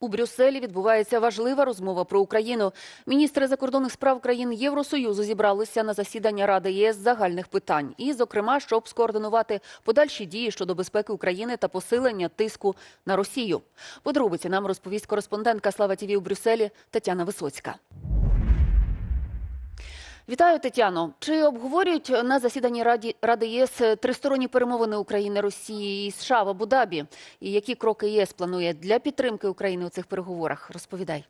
У Брюсселі відбувається важлива розмова про Україну. Міністри закордонних справ країн Євросоюзу зібралися на засідання Ради ЄС загальних питань, і, зокрема, щоб скоординувати подальші дії щодо безпеки України та посилення тиску на Росію. Подробиці нам розповість кореспондентка Слава ТІВІ у Брюсселі Тетяна Висоцька. Вітаю, Тетяно. Чи обговорюють на засіданні Раді Ради ЄС тристоронні перемовини України, Росії і США в Абу-Дабі? І які кроки ЄС планує для підтримки України у цих переговорах? Розповідай.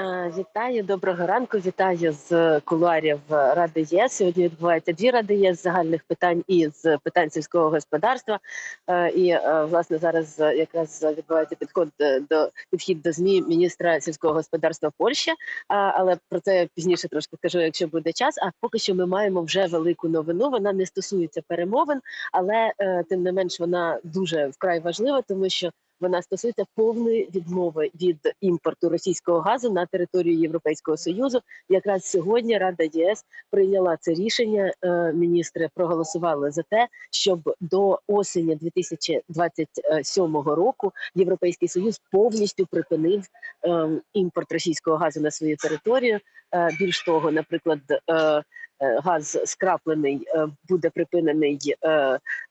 Е, Вітаю, доброго ранку. Вітаю з кулуарів Ради ЄС. Сьогодні відбуваються дві ради ЄС загальних питань і з питань сільського господарства. Е, І е, власне зараз якраз відбувається підход до підхід до змі міністра сільського господарства Польщі. Але про це пізніше трошки скажу, якщо буде час. А поки що ми маємо вже велику новину. Вона не стосується перемовин, але тим не менш вона дуже вкрай важлива, тому що вона стосується повної відмови від імпорту російського газу на територію Європейського союзу. Якраз сьогодні Рада ЄС прийняла це рішення. Е, Міністри проголосували за те, щоб до осені 2027 року Європейський союз повністю припинив е, імпорт російського газу на свою територію. Е, Більш того, наприклад, е, газ скраплений е, буде припинений е,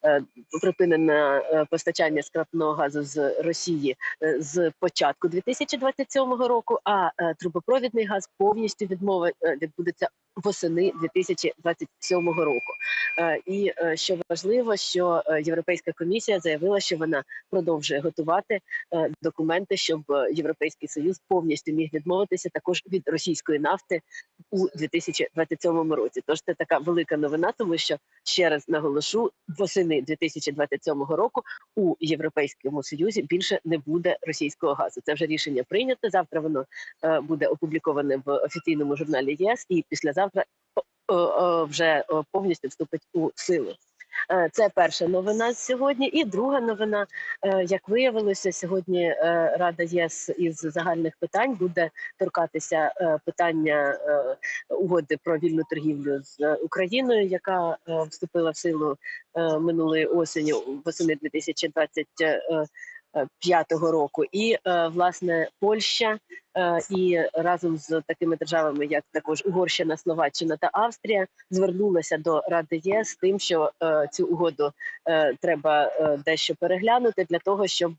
е, припинене е, постачання скрапного газу з Росії е, з початку 2027 року. А е, трубопровідний газ повністю відмова е, відбудеться восени 2027 року. Е, І е, що важливо, що е, Європейська комісія заявила, що вона продовжує готувати документи, щоб Європейський Союз повністю міг відмовитися також від російської нафти у 2027 році. Тож це така велика новина, тому що ще раз наголошу, восени 2027 року у Європейському Союзі більше не буде російського газу. Це вже рішення прийнято. Завтра воно буде опубліковане в офіційному журналі ЄС, і післязавтра вже е, повністю вступить у силу. Е, Це перша новина сьогодні. І друга новина, е, як виявилося, сьогодні е, Рада ЄС із загальних питань буде торкатися е, питання е, угоди про вільну торгівлю з е, Україною, яка е, вступила в силу е, минулої осені восени 2025 року. І е, власне Польща е, і разом з такими державами, як також Угорщина, Словаччина та Австрія, звернулася до Ради єС з тим, що е, цю угоду треба дещо переглянути для того, щоб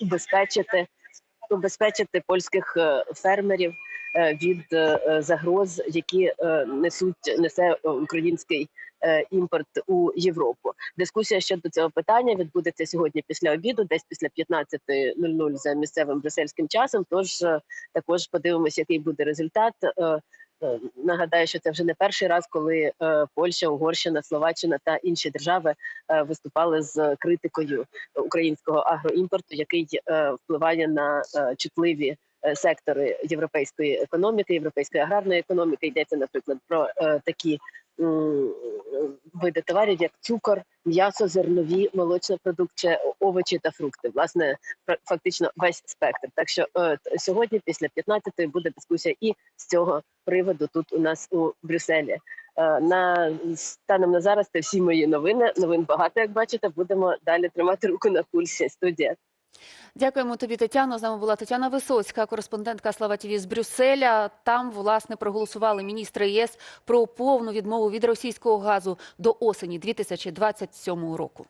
убезпечити убезпечити польських фермерів від е, загроз, які е, несуть несе е, український е, імпорт у Європу. Дискусія щодо цього питання відбудеться сьогодні після обіду, десь після 15.00 за місцевим брюссельським часом. Тож е, також подивимося, який буде результат. Е, е, Нагадаю, що це вже не перший раз, коли е, Польща, Угорщина, Словаччина та інші держави е, виступали з критикою українського агроімпорту, який е, впливає на е, чутливі е, сектори європейської економіки, європейської аграрної економіки. Йдеться, наприклад, про е, такі види товарів, як цукор, м'ясо, зернові, молочна продукція, овочі та фрукти. Власне, фактично весь спектр. Так що е, сьогодні, після 15-ї, буде дискусія і з цього приводу тут у нас у Брюсселі. Е, На станом на зараз це всі мої новини. Новин багато, як бачите. Будемо далі тримати руку на пульсі. Студія. Дякуємо тобі, Тетяно. З нами була Тетяна Висоцька, кореспондентка Слава ТІВІ з Брюсселя. Там, власне, проголосували міністри ЄС про повну відмову від російського газу до осені 2027 року.